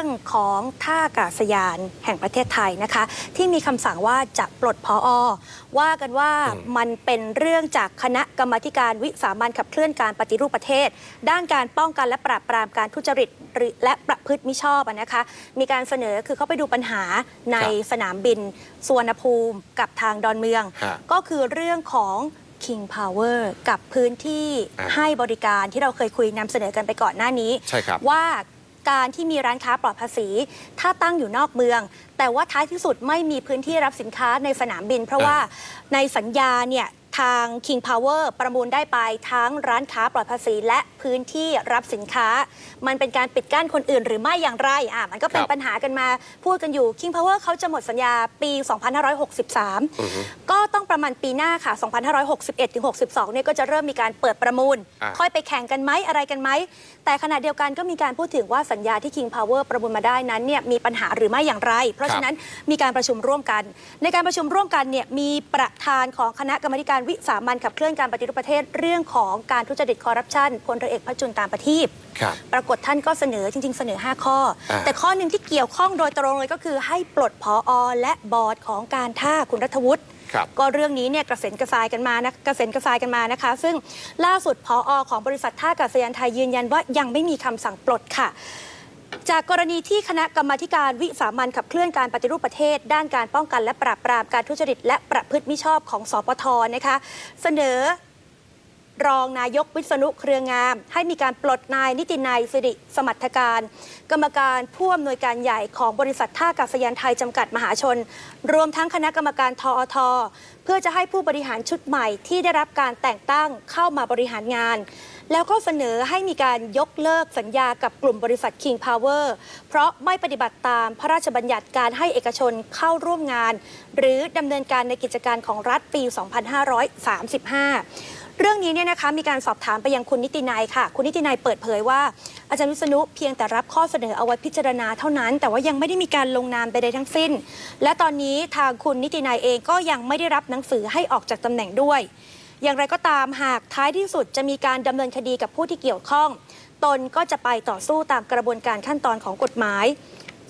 รื่องของท่าอากาศยานแห่งประเทศไทยนะคะ ที่มีคำสั่งว่าจะปลดพออว่ากันว่าอืมมันเป็นเรื่องจากคณะกรรมาธิการวิสามันขับเคลื่อนการปฏิรูปประเทศ ด้านการป้องกันและปราบปรามการทุจริตหรือและประพฤติมิชอบอะนะคะ มีการเสนอคือเขาไปดูปัญหาในครับสนามบินสุวรรณภูมิกับทางดอนเมืองฮะก็คือเรื่องของ King Power กับพื้นที่อ่าให้บริการที่เราเคยคุยนำเสนอกันไปก่อนหน้านี้ใช่ครับว่า การที่มีร้านค้าปลอดภาษี ถ้าตั้งอยู่นอกเมือง แต่ว่าท้ายที่สุดไม่มีพื้นที่รับสินค้าในสนามบิน เพราะว่าในสัญญาเนี่ย ทาง King Power ประมูลได้ไปทั้งร้านค้าปลอดภาษีและพื้นที่รับสินค้า มันเป็นการปิดกั้นคนอื่นหรือไม่อย่างไรอะมันก็เป็นครับปัญหากันมาพูดกันอยู่ King Power เขาจะหมดสัญญาปี 2563อือฮึก็ต้องประมาณปีหน้าค่ะ 2561ถึง62 เนี่ยก็จะเริ่มมีการเปิดประมูลอะค่อยไปแข่งกันไหมอะไรกันไหม แต่ขณะเดียวกันก็มีการพูดถึงว่าสัญญาที่ King Power ประมูลมาได้นั้นเนี่ยมีปัญหาหรือไม่อย่างไร เพราะฉะนั้นมีการประชุมร่วมกัน ในการประชุมร่วมกันเนี่ยมีประธานของคณะกรรมาธิการวิสามันขับเคลื่อนการปฏิรูปประเทศเรื่องของการทุจริตคอร์รัปชันพลเรือเอกพระจุลตามประทีปครับปรากฏท่านก็เสนอจริง ๆ เสนอ 5 ข้ออ่าแต่ข้อหนึ่งที่เกี่ยวข้องโดยตรงเลยก็คือให้ปลดพออและบอร์ดของการท่าคุณรัฐวุฒิครับก็เรื่องนี้เนี่ยกระเซ็นกระซายกันมานะกระเซ็นกระซายกันมานะคะ ซึ่งล่าสุดพออของบริษัทท่าอากาศยานไทยยืนยันว่ายังไม่มีคำสั่งปลดค่ะ จากกรณีที่คณะกรรมาธิการวิสามันขับเคลื่อนการปฏิรูปประเทศ ด้านการป้องกันและปราบปรามการทุจริตและประพฤติมิชอบของสปทนะคะ เสนอ รองนายกวิษณุเครืองาม ให้มีการปลดนายนิตินัยสิริสมัทการ กรรมการผู้อำนวยการใหญ่ของบริษัทท่าอากาศยานไทยจำกัดมหาชน รวมทั้งคณะกรรมการทอทเพื่อจะให้ผู้บริหารชุดใหม่ที่ได้รับการแต่งตั้งเข้ามาบริหารงานแล้วก็เสนอให้มีการยกเลิกสัญญากับกลุ่มบริษัท King Power เพราะไม่ปฏิบัติตามพระราชบัญญัติการให้เอกชนเข้าร่วมงาน หรือดำเนินการในกิจการของรัฐปี 2535 เรื่องนี้เนี่ยนะคะมีการสอบถามไปยังคุณนิตินัยค่ะ คุณนิตินัยเปิดเผยว่า อาจารย์วิษณุเพียงแต่รับข้อเสนอเอาไว้พิจารณาเท่านั้น แต่ว่ายังไม่ได้มีการลงนามใดๆทั้งสิ้น และตอนนี้ทางคุณนิตินัยเองก็ยังไม่ได้รับหนังสือให้ออกจากตำแหน่งด้วย อย่างไรก็ตามหากท้ายที่สุดจะมีการดำเนินคดีกับผู้ที่เกี่ยวข้อง ตนก็จะไปต่อสู้ตามกระบวนการขั้นตอนของกฎหมาย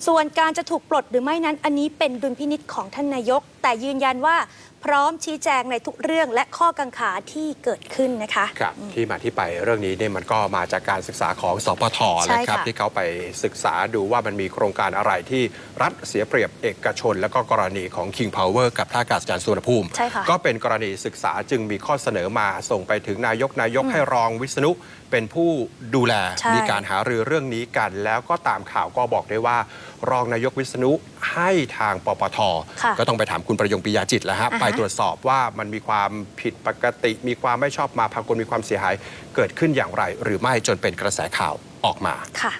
ส่วนการจะถูกปลดหรือไม่นั้นอันนี้เป็นดุลพินิษของท่านนายก แต่ยืนยันว่า พร้อมชี้แจงในทุกเรื่องและข้อกังขาที่เกิดขึ้นนะคะ ครับที่มาที่ไปเรื่องนี้เนี่ยมันก็มาจากการศึกษาของสปทใช่นะครับค่ะที่เขาไปศึกษาดูว่ามันมีโครงการอะไรที่รัฐเสียเปรียบเอกชน แล้วก็กรณีของ King Power กับท่าอากาศยานสุวรรณภูมิใช่ค่ะก็เป็นกรณีศึกษาจึงมีข้อเสนอมาส่งไปถึงนายกนายกให้รองวิษณุเป็นผู้ดูแลใช่มีการหารือเรื่องนี้กัน แล้วก็ตามข่าวก็บอกได้ว่า รองนายกวิษณุให้ทางปปทค่ะก็ต้องไปถามคุณประยงปิยาจิตแล้วฮะอ่าฮะไปตรวจสอบว่ามันมีความผิดปกติ มีความไม่ชอบมาพากลมีความเสียหาย เกิดขึ้นอย่างไร หรือไม่จนเป็นกระแสข่าวออกมาค่ะ